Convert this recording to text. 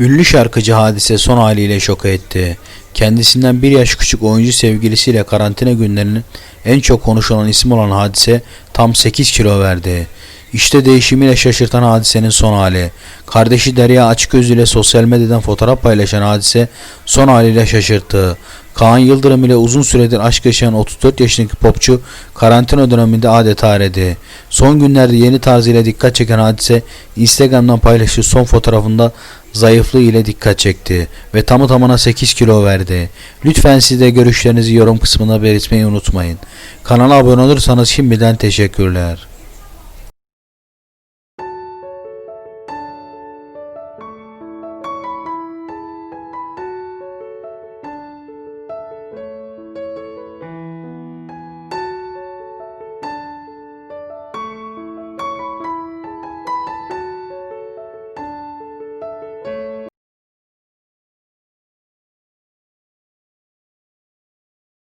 Ünlü şarkıcı Hadise son haliyle şok etti. Kendisinden bir yaş küçük oyuncu sevgilisiyle karantina günlerinin en çok konuşulan ismi olan Hadise tam 8 kilo verdi. İşte değişimiyle şaşırtan Hadise'nin son hali. Kardeşi Derya Açıköz ile sosyal medyadan fotoğraf paylaşan Hadise son haliyle şaşırttı. Kaan Yıldırım ile uzun süredir aşk yaşayan 34 yaşındaki popçu karantina döneminde adeta eredi. Son günlerde yeni tarzıyla dikkat çeken hadise Instagram'dan paylaştığı son fotoğrafında zayıflığı ile dikkat çekti ve tamı tamına 8 kilo verdi. Lütfen siz de görüşlerinizi yorum kısmına belirtmeyi unutmayın. Kanala abone olursanız şimdiden teşekkürler.